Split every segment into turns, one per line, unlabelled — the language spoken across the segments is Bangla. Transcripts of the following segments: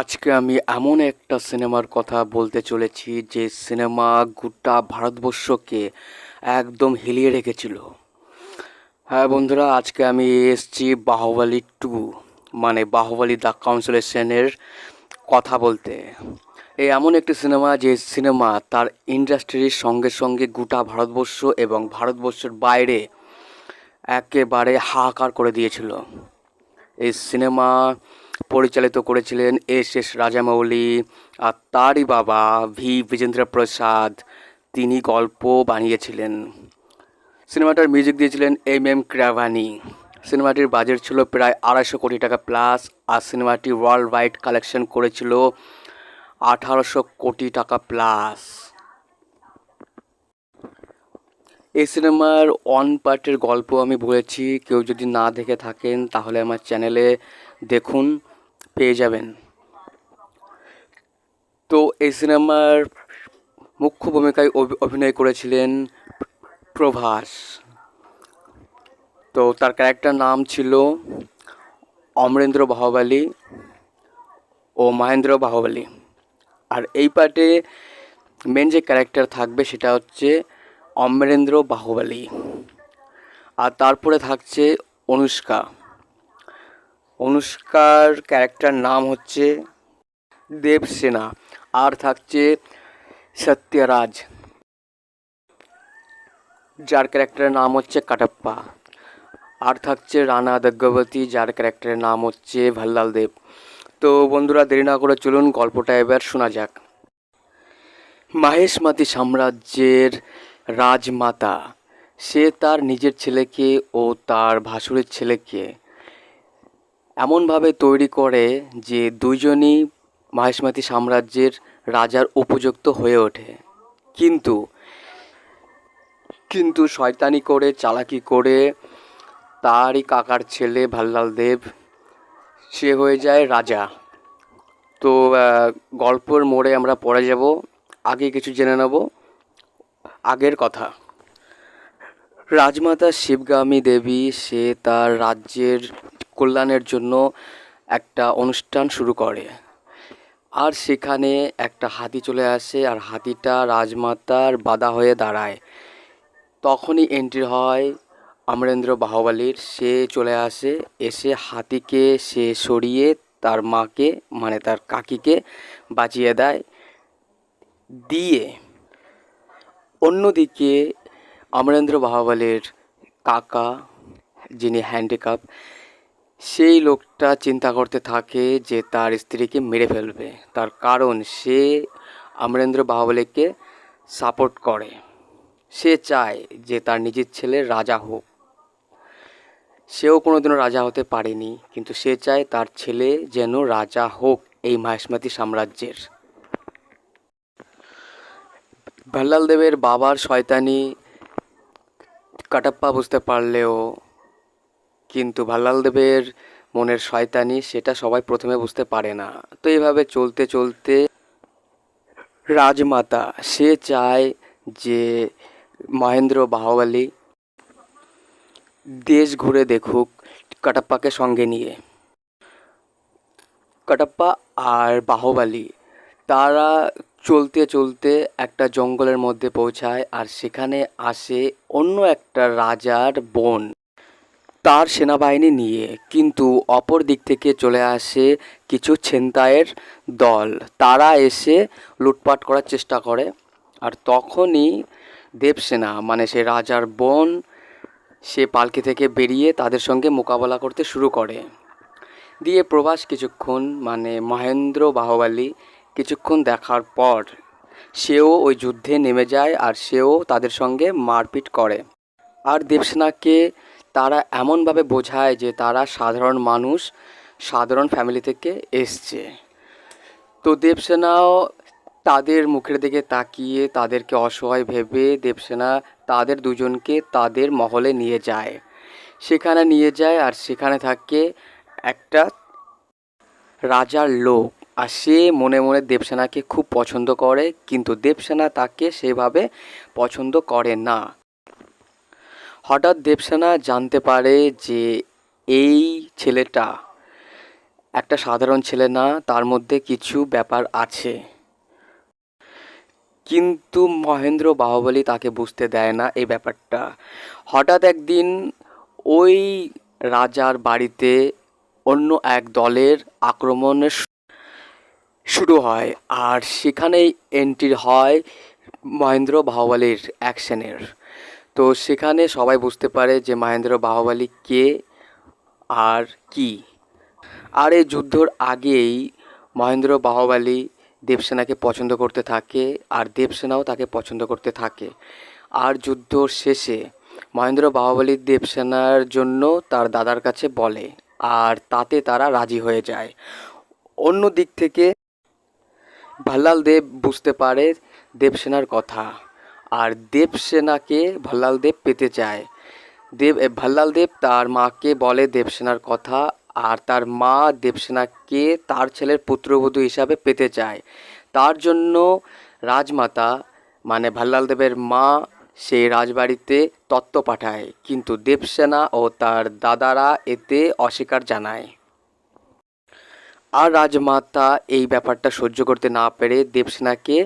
আজকে আমি এমন একটা সিনেমার কথা বলতে চলেছি যে সিনেমা গোটা ভারতবর্ষকে একদম হিলিয়ে রেখেছিল। হ্যাঁ বন্ধুরা, আজকে আমি এসছি বাহুবলী টু মানে বাহুবলী দ্য কাউন্সিলেশনের কথা বলতে। এই এমন একটি সিনেমা যে সিনেমা তার ইন্ডাস্ট্রির সঙ্গে সঙ্গে গোটা ভারতবর্ষ এবং ভারতবর্ষের বাইরে একেবারে হাহাকার করে দিয়েছিল। এই সিনেমা পরিচালিত করেছিলেন এস এস রাজামৌলি আর তারই বাবা ভি বিজেন্দ্র প্রসাদ। তিনি গল্প বানিয়েছিলেন। সিনেমাটার মিউজিক দিয়েছিলেন এম এম ক্রাভানি। সিনেমাটির বাজেট ছিল প্রায় আড়াইশো কোটি টাকা প্লাস আর সিনেমাটি ওয়ার্ল্ড ওয়াইড কালেকশন করেছিল আঠারোশো কোটি টাকা প্লাস। এই সিনেমার ওয়ান পার্টের গল্প আমি বলেছি। কেউ যদি না দেখে থাকেন তাহলে আমার চ্যানেলে দেখুন। যাবেন। তো এই সিনেমার মুখ্য ভূমিকায় অভি- অভিনয় করেছিলেন প্রভাস। তো তার ক্যারেক্টার নাম ছিল অমরেন্দ্র বাহুবলী ও মহেন্দ্র বাহুবলী। আর এই পার্টে মেন যে ক্যারেক্টার থাকবে সেটা হচ্ছে অমরেন্দ্র বাহুবলী। আর তারপরে থাকছে অনুষ্কা। অনুষ্কার ক্যারেক্টার নাম হচ্ছে দেবসেনা আর থাকছে সত্যরাজ। যার ক্যারেক্টারের নাম হচ্ছে কাটাপ্পা, আর থাকছে রানা দগ্গবতী, যার ক্যারেক্টারের নাম হচ্ছে ভাল্লাল দেব। তো বন্ধুরা, দেরি না করে চলুন, গল্পটা এবার শোনা যাক। মাহেশমাতি সাম্রাজ্যের রাজমাতা, সে তার নিজের ছেলেকে ও তার ভাসুরের ছেলেকে এমনভাবে তৈরি করে যে দুইজনই মাহেশমাতি সাম্রাজ্যের রাজার উপযুক্ত হয়ে ওঠে। কিন্তু কিন্তু শয়তানি করে, চালাকি করে তারই কাকার ছেলে ভাল্লাল দেব, সে হয়ে যায় রাজা। তো গল্পর মোড়ে আমরা পড়ে যাব, আগে কিছু জেনে নেব। আগের কথা, রাজমাতা শিবগামী দেবী, সে তার রাজ্যের কল্যাণের জন্য একটা অনুষ্ঠান শুরু করে। আর সেখানে একটা হাতি চলে আসে, আর হাতিটা রাজমাতার বাধা হয়ে দাঁড়ায়। তখনই এন্ট্রি হয় অমরেন্দ্র বাহুবলীর। সে চলে আসে, এসে হাতিকে সে সরিয়ে তার মাকে মানে তার কাকিকে বাঁচিয়ে দেয়। দিয়ে অন্যদিকে অমরেন্দ্র বাহুবলীর কাকা, যিনি হ্যান্ডিক্যাপ সেই লোকটা চিন্তা করতে থাকে যে তার স্ত্রীকে মেরে ফেলবে। তার কারণ সে অমরেন্দ্র বাহুবলীকে সাপোর্ট করে। সে চায় যে তার নিজের ছেলে রাজা হোক। সেও কোনোদিনও রাজা হতে পারেনি, কিন্তু সে চায় তার ছেলে যেন রাজা হোক এই মাহেশমাতি সাম্রাজ্যের। ভাল্লাল দেবের বাবার শয়তানি কাটাপ্পা বুঝতে পারলেও কিন্তু ভাল্লাল দেবের মনের শয়তানি সেটা সবাই প্রথমে বুঝতে পারে না। তো এইভাবে চলতে চলতে রাজমাতা, সে চায় যে মহেন্দ্র বাহুবলী দেশ ঘুরে দেখুক কাটাপ্পাকে সঙ্গে নিয়ে। কাটাপ্পা আর বাহুবলী, তারা চলতে চলতে একটা জঙ্গলের মধ্যে পৌঁছায় আর সেখানে আসে অন্য একটা রাজার বোন। তার সেনাবাহিনী নিয়ে, কিন্তু অপর দিক থেকে চলে আসে কিছু ছিনতাইয়ের দল। তারা এসে লুটপাট করার চেষ্টা করে, আর তখনই দেবসেনা মানে সে রাজার বোন, সে পালকি থেকে বেরিয়ে তাদের সঙ্গে মোকাবেলা করতে শুরু করে। দিয়ে প্রবাস কিছুক্ষণ মানে মহেন্দ্র বাহুবলী কিছুক্ষণ দেখার পর, সেও ওই যুদ্ধে নেমে যায় আর সেও তাদের সঙ্গে মারপিট করে। আর দেবসেনাকে তারা এমনভাবে বোঝায় যে তারা সাধারণ মানুষ, সাধারণ ফ্যামিলি থেকে এসছে। তো দেবসেনাও তাদের মুখের দিকে তাকিয়ে তাদেরকে অসহায় ভেবে দেবসেনা তাদের দুজনকে তাদের মহলে নিয়ে যায়। সেখানে নিয়ে যায় আর সেখানে থাকে একটা রাজার লোক। আর সে মনে মনে দেবসেনাকে খুব পছন্দ করে, কিন্তু দেবসেনা তাকে সেভাবে পছন্দ করে না। হঠাৎ দেবসেনা জানতে পারে যে এই ছেলেটা একটা সাধারণ ছেলে না, তার মধ্যে কিছু ব্যাপার আছে। কিন্তু মহেন্দ্র বাহুবলী তাকে বুঝতে দেয় না এই ব্যাপারটা। হঠাৎ একদিন ওই রাজার বাড়িতে অন্য এক দলের আক্রমণের শুরু হয় আর সেখানেই এন্ট্রি হয় মহেন্দ্র বাহুবলীর অ্যাকশনের তো সেখানে সবাই বুঝতে পারে যে মহেন্দ্র বাহুবলী কে আর কি। আর এই যুদ্ধর আগেই মহেন্দ্র বাহুবলী দেবসেনাকে পছন্দ করতে থাকে আর দেবসেনাও তাকে পছন্দ করতে থাকে। আর যুদ্ধর শেষে মহেন্দ্র বাহুবলী দেবসেনার জন্য তার দাদার কাছে বলে আর তাতে তারা রাজি হয়ে যায়। অন্য দিক থেকে ভাল্লাল দেব বুঝতে পারে দেবসেনার কথা। আর দেবসেনাকে ভাল্লাল দেব পেতে চায়। দেব এ, ভাল্লাল দেব তার মাকে বলে দেবসেনার কথা আর তার মা দেবসেনাকে তার ছেলের পুত্রবধূ হিসাবে পেতে চায়। তার জন্য রাজমাতা মানে ভাল্লাল দেবের মা সেই রাজবাড়িতে তত্ত্ব পাঠায়। কিন্তু দেবসেনা ও তার দাদারা এতে অস্বীকার জানায়। আর রাজমাতা এই ব্যাপারটা সহ্য করতে না পেরে দেবসেনাকে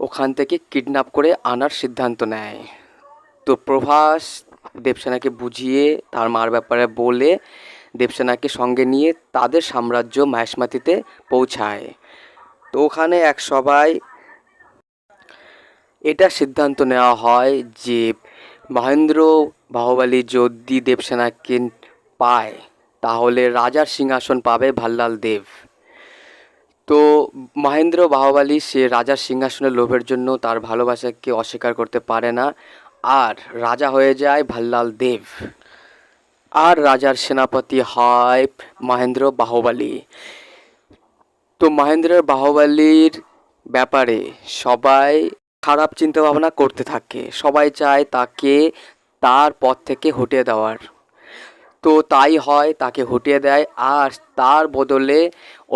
ওখান থেকে কিডন্যাপ করে আনার সিদ্ধান্ত নেয়। তো প্রভাস দেবসেনাকে বুঝিয়ে তার মার ব্যাপারে বলে দেবসেনাকে সঙ্গে নিয়ে তাদের সাম্রাজ্য মাহেশমাতিতে পৌঁছায়। তো ওখানে এক সবাই এটা সিদ্ধান্ত নেওয়া হয় যে মহেন্দ্র বাহুবলী যদি দেবসেনাকে পায়, তাহলে রাজার সিংহাসন পাবে ভাল্লাল দেব। তো মহেন্দ্র বাহুবলী, সে রাজার সিংহাসনের লোভের জন্য তার ভালোবাসাকে অস্বীকার করতে পারে না। আর রাজা হয়ে যায় ভাল্লাল দেব। আর রাজার সেনাপতি হয় মহেন্দ্র বাহুবলী। তো মহেন্দ্র বাহুবলীর ব্যাপারে সবাই খারাপ চিন্তা ভাবনা করতে থাকে। সবাই চায় তাকে তার পথ থেকে হটিয়ে দেওয়ার। তো তাই হয়, তাকে হটিয়ে দেয় আর তার বদলে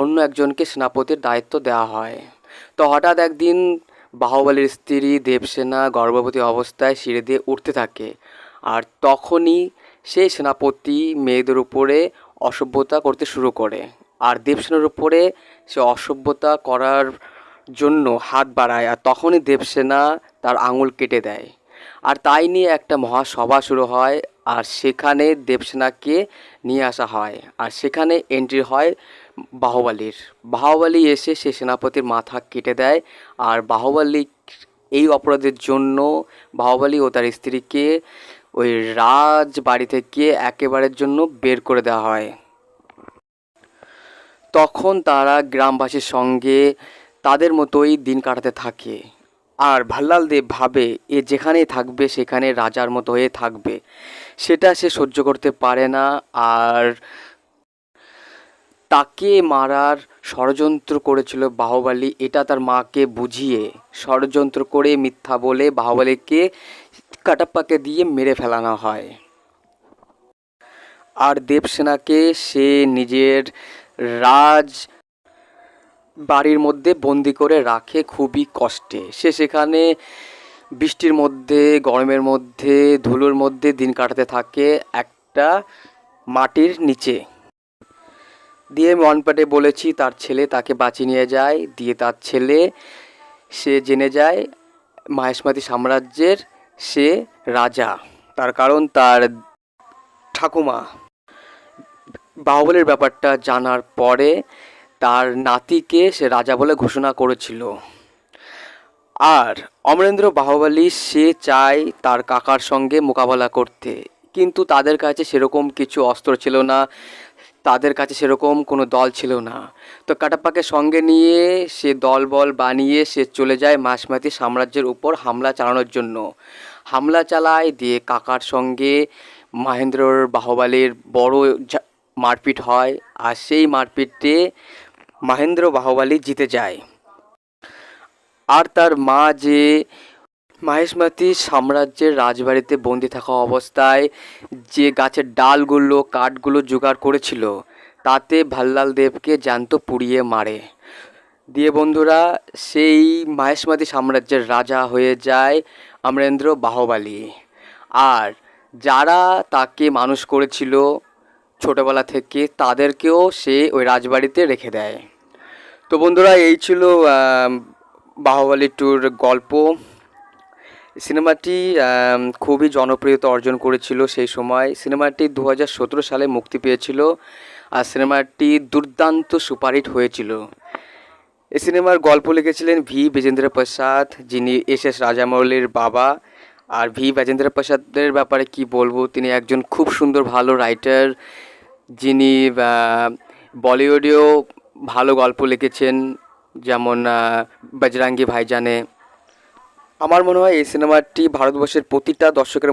অন্য একজনকে সেনাপতির দায়িত্ব দেওয়া হয়। তো হঠাৎ একদিন বাহুবলীর স্ত্রী দেবসেনা গর্ভবতী অবস্থায় সিঁড়ি দিয়ে উঠতে থাকে আর তখনই সেই সেনাপতি মেয়েদের উপরে অসভ্যতা করতে শুরু করে আর দেবসেনার উপরে সে অসভ্যতা করার জন্য হাত বাড়ায় আর তখনই দেবসেনা তার আঙুল কেটে দেয়। আর তাই নিয়ে একটা মহাসভা শুরু হয় আর সেখানে দেবসেনাকে নিয়ে আসা হয়। আর সেখানে এন্ট্রি হয় বাহুবলীর। বাহুবলী এসে সে সেনাপতির মাথা কেটে দেয় আর বাহুবলী এই অপরাধের জন্য বাহুবলী ও তার স্ত্রীকে ওই রাজ বাড়ি থেকে একেবারের জন্য বের করে দেওয়া হয়। তখন তারা গ্রামবাসীর সঙ্গে তাদের মতোই দিন কাটাতে থাকে। আর ভাল্লাল দেব ভাবে, এ যেখানেই থাকবে, সেখানে রাজার মতো হয়ে থাকবে। সেটা সে সহ্য করতে পারে না আর তাকে মারার ষড়যন্ত্র করেছিল বাহুবলী। এটা তার মাকে বুঝিয়ে ষড়যন্ত্র করে মিথ্যা বলে বাহুবলীকে কাটাপ্পাকে দিয়ে মেরে ফেলানো হয়। আর দেবসেনাকে সে নিজের রাজ বাড়ির মধ্যে বন্দি করে রাখে খুবই কষ্টে। সে সেখানে বৃষ্টির মধ্যে, গরমের মধ্যে, ধুলোর মধ্যে দিন কাটাতে থাকে একটা মাটির নিচে। দিয়ে মনপাটে বলেছি, তার ছেলে তাকে বাঁচিয়ে নিয়ে যায়। দিয়ে তার ছেলে, সে জেনে যায়, মাহেশমাতি সাম্রাজ্যের সে রাজা। তার কারণ তার ঠাকুমা। বাহুবলের ব্যাপারটা জানার পরে তার নাতিকে সে রাজা বলে ঘোষণা করেছিল। আর অমরেন্দ্র বাহুবলী সে চায় তার কাকার সঙ্গে মোকাবেলা করতে। কিন্তু তাদের কাছে সেরকম কিছু অস্ত্র ছিল না, তাদের কাছে সেরকম কোনো দল ছিল না। তো কাটাপ্পাকে সঙ্গে নিয়ে সে দলবল বানিয়ে সে চলে যায় মাসমাতি সাম্রাজ্যের উপর হামলা চালানোর জন্য। হামলা চালায় দিয়ে কাকার সঙ্গে মহেন্দ্রর বাহুবলীর বড় মারপিট হয়। আর সেই মারপিটে মহেন্দ্র বাহুবলী জিতে যায়। আর তার মা যে মাহেশমাতি সাম্রাজ্যের রাজবাড়িতে বন্দি থাকা অবস্থায় যে গাছের ডালগুলো, কাঠগুলো জোগাড় করেছিল, তাতে ভাল্লাল দেবকে জ্যান্ত পুড়িয়ে মারে। দিয়ে বন্ধুরা, সেই মাহেশমাতি সাম্রাজ্যের রাজা হয়ে যায় অমরেন্দ্র বাহুবলী। আর যারা তাকে মানুষ করেছিল ছোটোবেলা থেকে, তাদেরকেও সে ওই রাজবাড়িতে রেখে দেয়। তো বন্ধুরা, এই ছিল বাহুবলী টুর গল্প। সিনেমাটি খুবই জনপ্রিয়তা অর্জন করেছিল সেই সময়। সিনেমাটি দু হাজার সতেরো সালে মুক্তি পেয়েছিল আর সিনেমাটি দুর্দান্ত সুপারহিট হয়েছিল। এই সিনেমার গল্প লিখেছিলেন ভি বিজেন্দ্র প্রসাদ, যিনি এস এস রাজামৌলির বাবা। আর ভি বিজেন্দ্র প্রসাদের ব্যাপারে কি বলব, তিনি একজন খুব সুন্দর, ভালো রাইটার যিনি বলিউডেও ভালো গল্প লিখেছেন যেমন বজরাঙ্গি ভাইজানে। আমার মনে হয় এই সিনেমাটি ভারতবর্ষের প্রতিটা দর্শকের